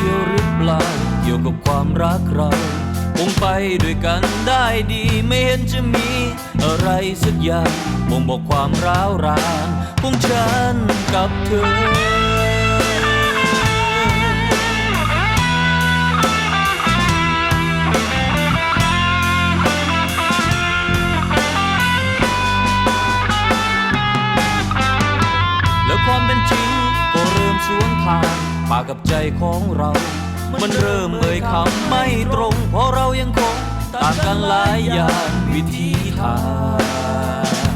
เองฝ่ายเดียวหรือเปล่าเกี่ยวกับความรักเราคงไปด้วยกันได้ดีไม่เห็นจะมีอะไรสักอย่างบ่งบอกความร้าวรานของฉันกับเธอและความเป็นจริงก็เริ่มสวนทาง กกับใจของเรา มันเริ่มเอ่ยคำไม่ตรง เพราะเรายังคงต่างกันหลายอย่างวิธีทาง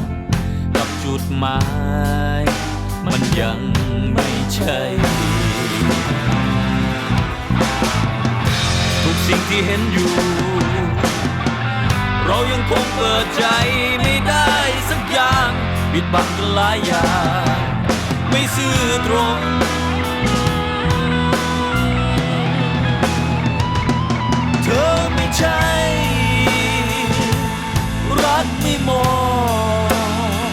กับจุดหมาย มันยังไม่ใช่ทุกสิ่งที่เห็นอยู่ เรายังคงเปิดใจไม่ได้สักอย่าง ปิดบังกันหลายอย่าง ไม่ซื่อตรง มอง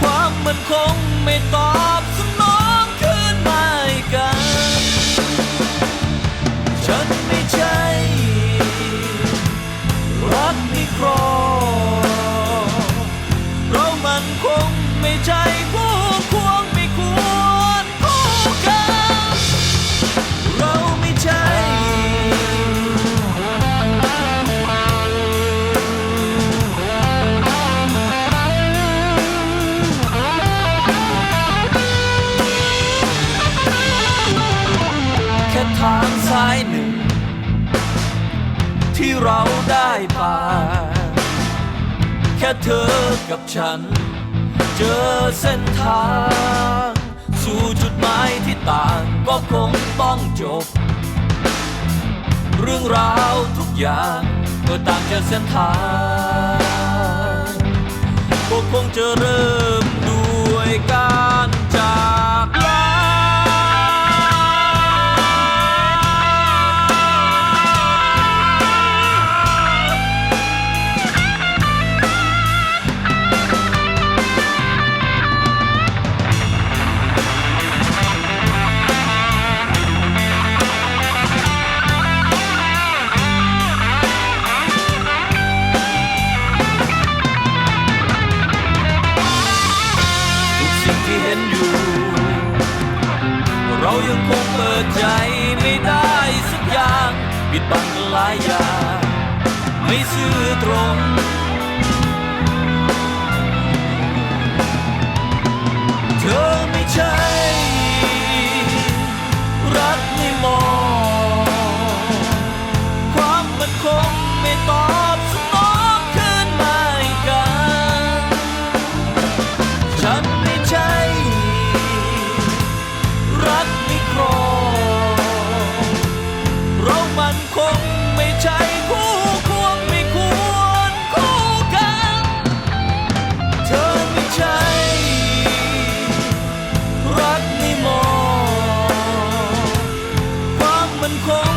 ความมันคงไม่ตอบ ทางซ้ายหนึ่ง ที่เราได้ผ่านแค่เธอกับฉัน เจอเส้นทาง สู่จุดหมายที่ต่างก็คงต้องจบ เรื่องราวทุกอย่างก็ต่างจากเส้นทางก็คงจะเริ่มด้วยกา ดใจไม่ได้สักอย่าง ปิดบังหลายอย่าง ไม่ซื่อตรง Kho